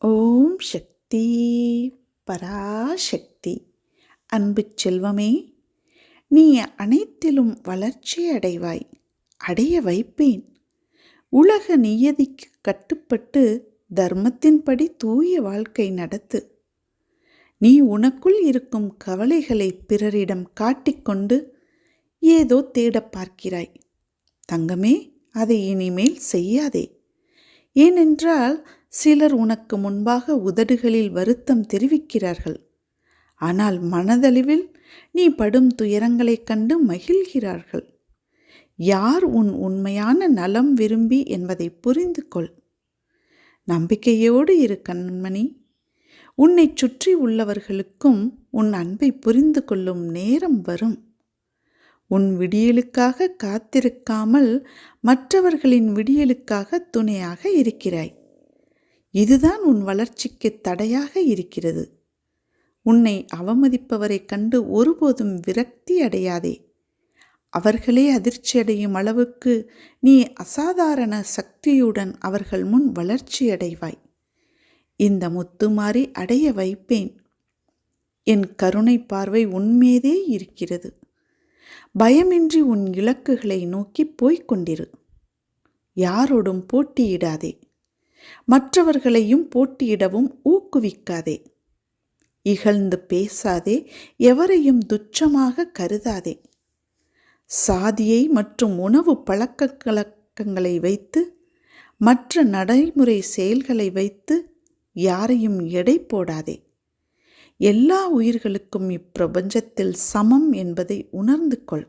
ஓம் சக்தி பராசக்தி. அன்பு செல்வமே நீ அனைத்திலும் வளர்ச்சி அடைவாய் அடைய வைப்பேன். உலக நியதிக்கு கட்டுப்பட்டு தர்மத்தின்படி தூய வாழ்க்கை நடத்து. நீ உனக்குள் இருக்கும் கவலைகளை பிறரிடம் காட்டிக்கொண்டு ஏதோ தேடப் பார்க்கிறாய். தங்கமே அதை இனிமேல் செய்யாதே. ஏனென்றால் சிலர் உனக்கு முன்பாக உதடுகளில் வருத்தம் தெரிவிக்கிறார்கள். ஆனால் மனதளவில் நீ படும் துயரங்களைக் கண்டு மகிழ்கிறார்கள். யார் உன் உண்மையான நலம் விரும்பி என்பதை புரிந்து கொள் நம்பிக்கையோடு இரு கண்மணி. உன்னை சுற்றி உள்ளவர்களுக்கும் உன் அன்பை புரிந்து கொள்ளும் நேரம் வரும். உன் விடியலுக்காக காத்திருக்காமல் மற்றவர்களின் விடியலுக்காக துணையாக இருக்கிறாய். இதுதான் உன் வளர்ச்சிக்கு தடையாக இருக்கிறது. உன்னை அவமதிப்பவரைக் கண்டு ஒருபோதும் விரக்தி அடையாதே. அவர்களே அதிர்ச்சியடையும் அளவுக்கு நீ அசாதாரண சக்தியுடன் அவர்கள் முன் வளர்ச்சியடைவாய் இந்த முத்துமாறி அடைய வைப்பேன். என் கருணை பார்வை உன்மீதே இருக்கிறது. பயமின்றி உன் இலக்குகளை நோக்கி போய்க் கொண்டிரு. யாரோடும் போட்டியிடாதே. மற்றவர்களையும் போட்டியிடவும் ஊக்குவிக்காதே. இகழ்ந்து பேசாதே எவரையும் துச்சமாக கருதாதே. சாதியை மற்றும் உணவு பழக்கக்கழக்கங்களை வைத்து மற்ற நடைமுறை செயல்களை வைத்து யாரையும் எடை போடாதே. எல்லா உயிர்களுக்கும் இப்பிரபஞ்சத்தில் சமம் என்பதை உணர்ந்து கொள்.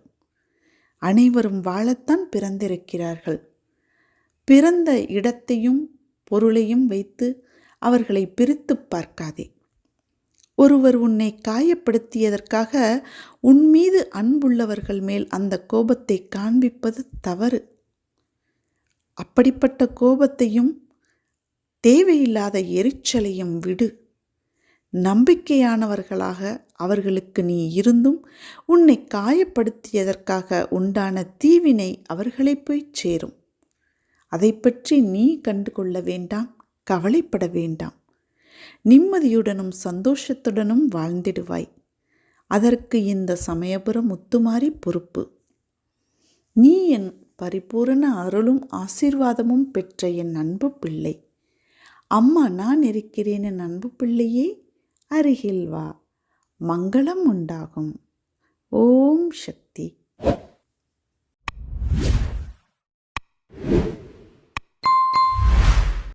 அனைவரும் வாழத்தான் பிறந்திருக்கிறார்கள். பிறந்த இடத்தையும் பொருளையும் வைத்து அவர்களை பிரித்து பார்க்காதே. ஒருவர் உன்னை காயப்படுத்தியதற்காக உன் மீது அன்புள்ளவர்கள் மேல் அந்த கோபத்தை காண்பிப்பது தவறு. அப்படிப்பட்ட கோபத்தையும் தேவையில்லாத எரிச்சலையும் விடு. நம்பிக்கையானவர்களாக அவர்களுக்கு நீ இருந்தும் உன்னை காயப்படுத்தியதற்காக உண்டான தீவினை அவர்களை போய் சேரும். அதை பற்றி நீ கண்டு கொள்ள வேண்டாம் கவலைப்பட வேண்டாம். நிம்மதியுடனும் சந்தோஷத்துடனும் வாழ்ந்திடுவாய். அதற்கு இந்த சமயபுரம் முத்துமாரி பொறுப்பு. நீ என் பரிபூரண அருளும் ஆசீர்வாதமும் பெற்ற என் அன்பு பிள்ளை. அம்மா நான் இருக்கிறேன் என் அன்பு பிள்ளையே அருகில் வா. மங்களம் உண்டாகும். ஓம் சக்தி.